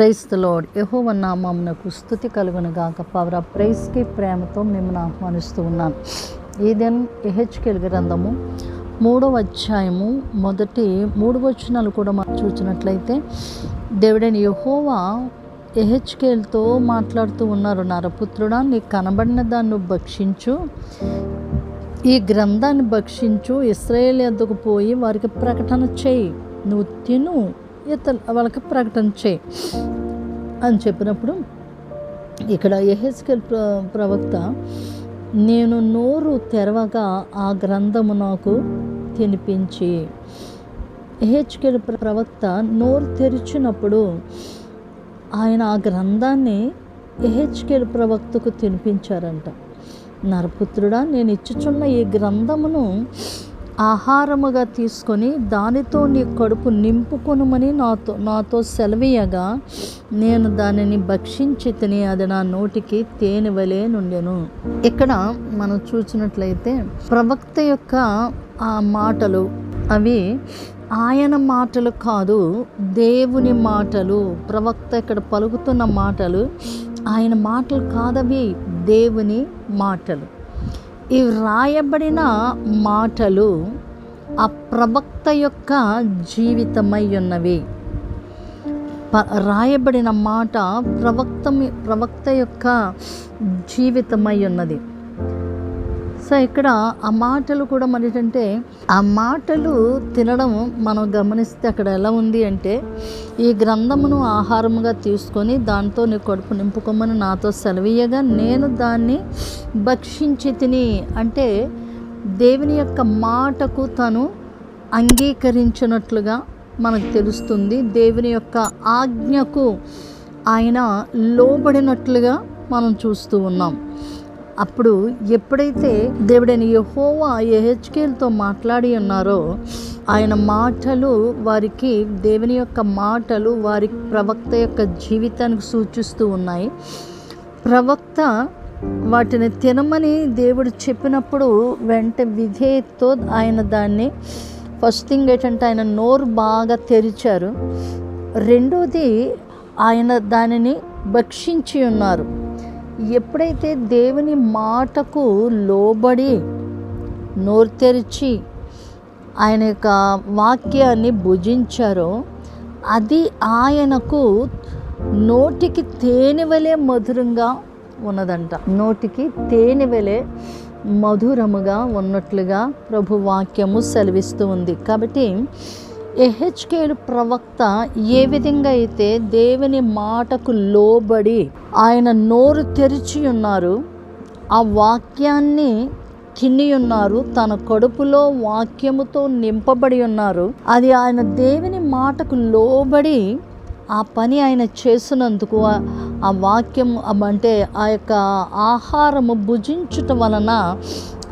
Praise lord యహోవ నామమునకు స్థుతి కలుగును గాక. పవర్ ఆఫ్ ప్రైస్కి ప్రేమతో మిమ్మల్ని ఆహ్వానిస్తూ ఉన్నాను. ఏదెన్ ఎహెచ్కెల్ గ్రంథము మూడవ అధ్యాయము మొదటి మూడు వచనాలు కూడా మనం చూసినట్లయితే దేవుడైన యహోవా ఎహెచ్కేల్తో మాట్లాడుతూ ఉన్నారు. నరపుత్రుడా నీకు కనబడిన దాన్ని భక్షించు. ఈ గ్రంథాన్ని భక్షించు. ఇస్రాయేల్ ఎద్దకు పోయి వారికి ప్రకటన చేయి. నువ్వు తిను. ఇతను వాళ్ళకి ప్రకటన చేయి అని చెప్పినప్పుడు ఇక్కడ ఎహెస్కెల్ ప్ర ప్రవక్త నేను నోరు తెరవగా ఆ గ్రంథము నాకు తినిపించి. ఎహెచ్కెల్ ప్రవక్త నోరు తెరిచినప్పుడు ఆయన ఆ గ్రంథాన్ని ఎహెచ్కెల్ ప్రవక్తకు తినిపించారంట. నరపుత్రుడా నేను ఇచ్చుచున్న ఈ గ్రంథమును ఆహారముగా తీసుకొని దానితో నీ కడుపు నింపుకొనుమని నాతో నాతో సెలవీయగా నేను దానిని భక్షించి తిని అది నా నోటికి తేనె వలె నుండెను. ఇక్కడ మనం చూసినట్లయితే ప్రవక్త యొక్క ఆ మాటలు అవి ఆయన మాటలు కాదు దేవుని మాటలు. ప్రవక్త ఇక్కడ పలుకుతున్న మాటలు ఆయన మాటలు కాదవి దేవుని మాటలు. ఈ వ్రాయబడిన మాటలు ఆ ప్రవక్త యొక్క జీవితమై ఉన్నవి. ప రాయబడిన మాట ప్రవక్త ప్రవక్త యొక్క జీవితమై ఉన్నది. సో ఇక్కడ ఆ మాటలు కూడా మరి ఏంటంటే ఆ మాటలు తినడం మనం గమనిస్తే అక్కడ ఎలా ఉంది అంటే ఈ గ్రంథమును ఆహారముగా తీసుకొని దాంతో నీ కడుపు నింపుకోమని నాతో సెలవీయగా నేను దాన్ని భక్షించి తిని అంటే దేవుని యొక్క మాటకు తను అంగీకరించినట్లుగా మనకు తెలుస్తుంది. దేవుని యొక్క ఆజ్ఞకు ఆయన లోబడినట్లుగా మనం చూస్తూ ఉన్నాం. అప్పుడు ఎప్పుడైతే దేవుడైన యహోవా ఎహెచ్కేల్తో మాట్లాడి ఉన్నారో ఆయన మాటలు వారికి దేవుని యొక్క మాటలు వారి ప్రవక్త యొక్క జీవితానికి సూచిస్తూ ఉన్నాయి. ప్రవక్త వాటిని తినమని దేవుడు చెప్పినప్పుడు వెంట విధేయతో ఆయన దాన్ని ఫస్ట్ థింగ్ ఏంటంటే ఆయన నోరు బాగా తెరిచారు. రెండోది ఆయన దానిని భక్షించి ఉన్నారు. ఎప్పుడైతే దేవుని మాటకు లోబడి నోరు తెరిచి ఆయన యొక్క వాక్యాన్ని భుజించారో అది ఆయనకు నోటికి తేనె మధురంగా ఉన్నదంట. నోటికి తేనె మధురముగా ఉన్నట్లుగా ప్రభు వాక్యము సెలవిస్తూ ఉంది. కాబట్టి ఎహెచ్కేలు ప్రవక్త ఏ విధంగా అయితే దేవుని మాటకు లోబడి ఆయన నోరు తెరిచి ఉన్నారు ఆ వాక్యాన్ని తిని ఉన్నారు తన కడుపులో వాక్యముతో నింపబడి ఉన్నారు అది ఆయన దేవుని మాటకు లోబడి ఆ పని ఆయన చేసినందుకు ఆ- వాక్యం అంటే ఆ యొక్క ఆహారము భుజించుట వలన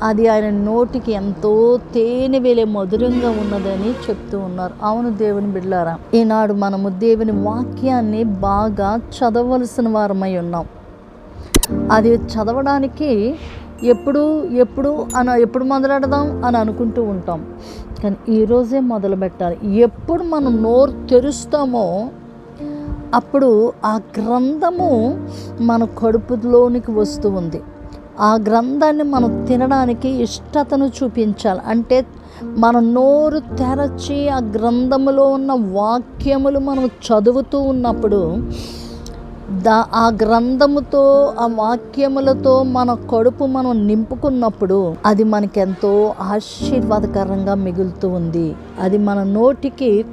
అది ఆయన నోటికి ఎంతో తేనె వేలే మధురంగా ఉన్నదని చెప్తూ ఉన్నారు. అవును దేవుని బిడ్డారా ఈనాడు మనము దేవుని వాక్యాన్ని బాగా చదవలసిన వారమై ఉన్నాం. అది చదవడానికి ఎప్పుడు ఎప్పుడు అని ఎప్పుడు మొదలెడదాం అని అనుకుంటూ ఉంటాం. కానీ ఈరోజే మొదలు పెట్టాలి. ఎప్పుడు మనం నోరు తెరుస్తామో అప్పుడు ఆ గ్రంథము మన కడుపులోనికి వస్తూ ఉంది. ఆ గ్రంథాన్ని మనం తినడానికి ఇష్టతను చూపించాలి. అంటే మన నోరు తెరచి ఆ గ్రంథములో ఉన్న వాక్యములు మనం చదువుతూ ఉన్నప్పుడు దా ఆ గ్రంథముతో ఆ వాక్యములతో మన కడుపు మనం నింపుకున్నప్పుడు అది మనకెంతో ఆశీర్వాదకరంగా మిగులుతూ ఉంది. అది మన నోటికి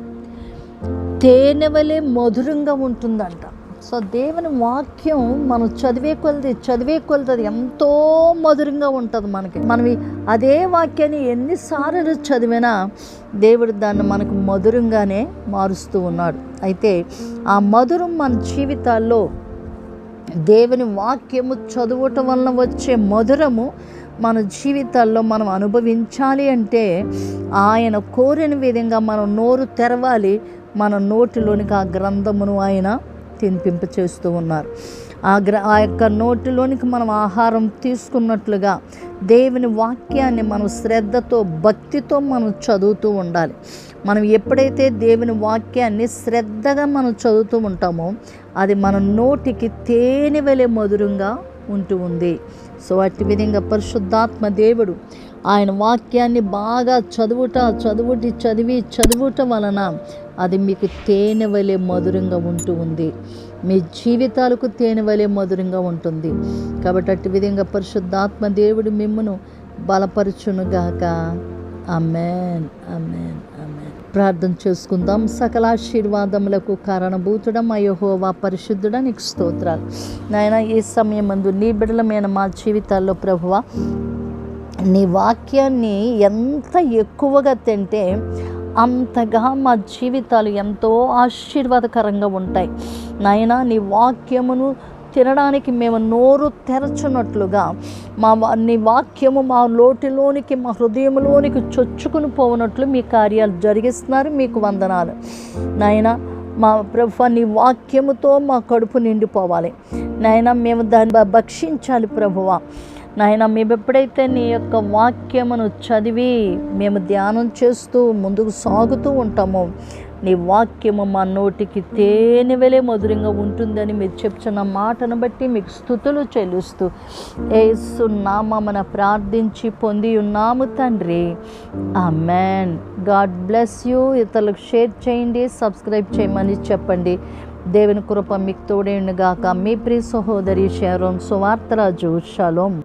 తేనె వలె మధురంగా ఉంటుందంట. సో దేవుని వాక్యం మనం చదివే కొలది చదివే కొలది అది ఎంతో మధురంగా ఉంటుంది మనకి. మనం అదే వాక్యాన్ని ఎన్నిసార్లు చదివినా దేవుడు దాన్ని మనకు మధురంగానే మారుస్తూ ఉన్నాడు. అయితే ఆ మధురం మన జీవితాల్లో దేవుని వాక్యము చదవటం వలన వచ్చే మధురము మన జీవితాల్లో మనం అనుభవించాలి అంటే ఆయన కోరిన విధంగా మనం నోరు తెరవాలి మన నోటిలోనికి ఆ గ్రంథమును ఆయన తినిపింప చేస్తూ ఉన్నారు ఆ గ్ర ఆ యొక్క నోటిలోనికి మనం ఆహారం తీసుకున్నట్లుగా దేవుని వాక్యాన్ని మనం శ్రద్ధతో భక్తితో మనం చదువుతూ ఉండాలి. మనం ఎప్పుడైతే దేవుని వాక్యాన్ని శ్రద్ధగా మనం చదువుతూ ఉంటామో అది మన నోటికి తేనె వెలే మధురంగా ఉంటూ ఉంది. సో అట్టి విధంగా పరిశుద్ధాత్మ దేవుడు ఆయన వాక్యాన్ని బాగా చదువుట చదువుటి చదివి చదువుట వలన అది మీకు తేనె వలె మధురంగా ఉంటూ ఉంది. మీ జీవితాలకు తేనె వలె మధురంగా ఉంటుంది. కాబట్టి అట్టి విధంగా పరిశుద్ధాత్మ దేవుడు మిమ్మను బలపరచునుగాక. అమెన్ అమెన్ అమెన్ ప్రార్థన చేసుకుందాం. సకల ఆశీర్వాదములకు కారణభూతుడం అయోహోవా పరిశుద్ధుడ నీకు స్తోత్రాలు. నాయన ఈ సమయం మందు నీ బిడలమైన మా జీవితాల్లో ప్రభువ నీ వాక్యాన్ని ఎంత ఎక్కువగా తింటే అంతగా మా జీవితాలు ఎంతో ఆశీర్వాదకరంగా ఉంటాయి. నాయన నీ వాక్యమును తినడానికి మేము నోరు తెరచున్నట్లుగా మా నీ వాక్యము మా లోటిలోనికి మా హృదయంలోనికి చొచ్చుకుని పోవనట్లు మీ కార్యాలు జరిగిస్తున్నారు మీకు వందనాలు. నాయన మా ప్రభు నీ వాక్యముతో మా కడుపు నిండిపోవాలి. నాయన మేము దాన్ని భక్షించాలి ప్రభువా. నాయన మేము ఎప్పుడైతే నీ యొక్క వాక్యమును చదివి మేము ధ్యానం చేస్తూ ముందుకు సాగుతూ ఉంటామో నీ వాక్యము మా నోటికి తేనె వెలే మధురంగా ఉంటుందని మీరు చెప్తున్న మాటను బట్టి మీకు స్థుతులు చెల్లిస్తూ ఏసు ప్రార్థించి పొంది ఉన్నాము తండ్రి. Amen God bless you. ఇతరులకు షేర్ చేయండి సబ్స్క్రైబ్ చేయమని చెప్పండి. దేవుని కృప మీకు తోడేండుగాక. మీ ప్రియ సహోదరి షారోన్ సువార్తరాజు. షలోం.